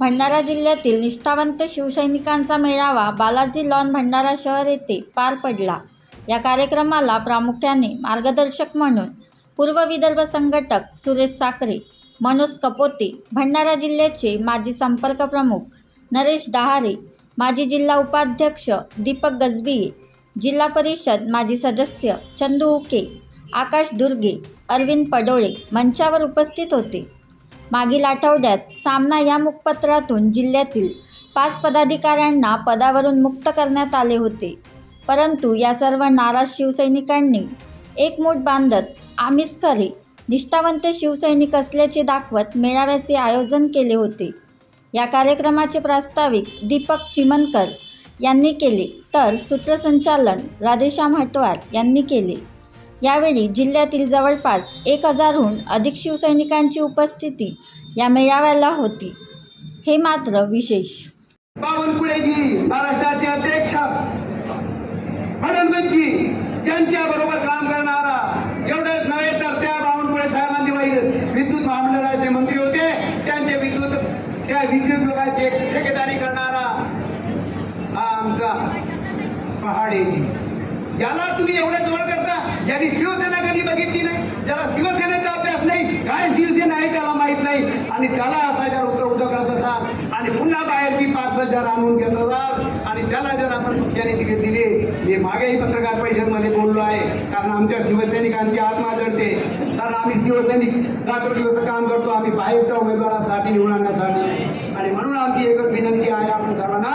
भंडारा जिल्ह्यातील निष्ठावंत शिवसैनिकांचा मेळावा बालाजी लॉन भंडारा शहर येथे पार पडला. या कार्यक्रमाला प्रामुख्याने मार्गदर्शक म्हणून पूर्व विदर्भ संघटक सुरेश साखरे मनोज कपोते भंडारा जिल्ह्याचे माजी संपर्क प्रमुख नरेश डहारे माजी जिल्हा उपाध्यक्ष दीपक गजबिये जिल्हा परिषद माजी सदस्य चंदू उके आकाश दुर्गे अरविंद पडोळे मंचावर उपस्थित होते. मागील आठवड्यात सामना या मुखपत्रातून जिल्ह्यातील पाच पदाधिकाऱ्यांना पदावरून मुक्त करण्यात आले होते. परंतु या सर्व नाराज शिवसैनिकांनी एकमूठ बांधत आमिष खरे निष्ठावंत शिवसैनिक असल्याचे दाखवत मेळाव्याचे आयोजन केले होते. या कार्यक्रमाचे प्रास्ताविक दीपक चिमनकर यांनी केले तर सूत्रसंचालन राधेश्याम हटवार यांनी केले. यावेळी जिल्ह्यातील जवळपास एक हजारहून अधिक शिवसैनिकांची उपस्थिती या मेळाव्याला होती. हे मात्र विशेष. बावनकुळेजी महाराष्ट्राचे अध्यक्ष फडणवीसजी यांच्या बरोबर काम करणारा एवढंच नव्हे तर त्या बावनकुळे साहेबांनी विद्युत महामंडळाचे मंत्री होते. त्यांचे विद्युत त्या विद्युत विभागाचे ठेकेदारी करणारा हा आमचा पहाडेजी. याला तुम्ही एवढं जवळ करता? ज्यांनी शिवसेना कधी बघितली नाही ज्याला शिवसेनेचा अभ्यास नाही काय शिवसेना आहे त्याला माहीत नाही. आणि त्याला असा जर उत्तर उद्धव करत असाल आणि पुन्हा बाहेरची पात्र जर आणून घेत असाल आणि त्याला जर आपण पक्षाने तिकीट दिली मी मागेही पत्रकार परिषदमध्ये बोललो आहे कारण आमच्या शिवसैनिकांची आत्मा जळते कारण आम्ही शिवसैनिक रात्र दिवस काम करतो आम्ही बाहेरच्या उमेदवारासाठी निवडून आणण्यासाठी. आणि म्हणून आमची एकच विनंती आहे आपण सर्वांना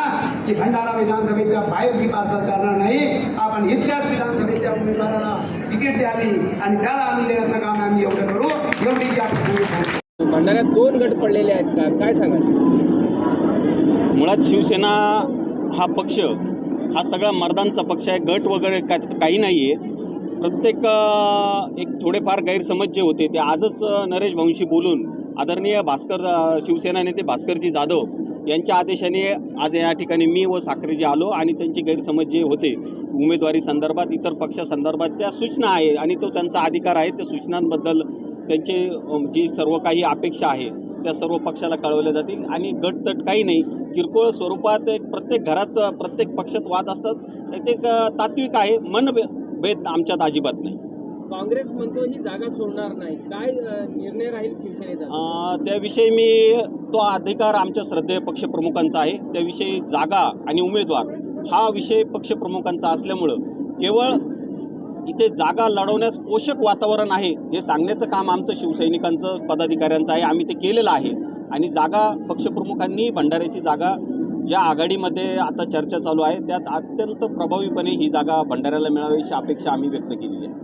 की भंडारा विधानसभेच्या बाहेरची पार्सल करणार नाही इथल्याच विधानसभेच्या उमेदवाराला तिकीट द्यावी आणि त्याला आणून देण्याचं काम आम्ही एवढं करू. एवढी जी भंडाऱ्यात दोन गट पडलेले आहेत का? काय सांगाल? मुळात शिवसेना हा पक्ष हा सगळा मर्दांचा पक्ष आहे. गट वगैरे काय काही नाही आहे प्रत्येक एक थोडेफार गैरसमज जे होते ते आजच नरेश भाऊंशी बोलून आदरणीय भास्कर शिवसेना नेते भास्करजी जाधव यांच्या आदेशाने आज या ठिकाणी मी व साखरेजी आलो आणि त्यांचे गैरसमज जे होते उमेदवारी संदर्भात इतर पक्षासंदर्भात त्या सूचना आहे आणि तो त्यांचा अधिकार आहे त्या सूचनांबद्दल त्यांचे जी सर्व काही अपेक्षा आहे त्या सर्व पक्षाला कळवल्या जातील. आणि गटतट काही नाही किरकोळ स्वरूपात एक प्रत्येक घरात प्रत्येक पक्षात वाद असतात. ते एक तात्विक आहे मन भेद आमच्यात अजिबात नाही. काँग्रेस म्हणतो ही जागा सोडणार नाही. काय निर्णय राहील शिवसेनेचा? त्याविषयी मी तो अधिकार आमच्या श्रद्धेय पक्षप्रमुखांचा आहे. त्याविषयी जागा आणि उमेदवार हा विषय पक्षप्रमुखांचा असल्यामुळं केवळ इथे जागा लढवण्यास पोषक वातावरण आहे हे सांगण्याचं काम आमचं शिवसैनिकांचं पदाधिकाऱ्यांचं आहे. आम्ही ते केलेलं आहे. आणि जागा पक्षप्रमुखांनी भंडाऱ्याची जागा ज्या आघाडीमध्ये आता चर्चा चालू आहे त्यात अत्यंत प्रभावीपणे ही जागा भंडाऱ्याला मिळावी अशी अपेक्षा आम्ही व्यक्त केलेली आहे.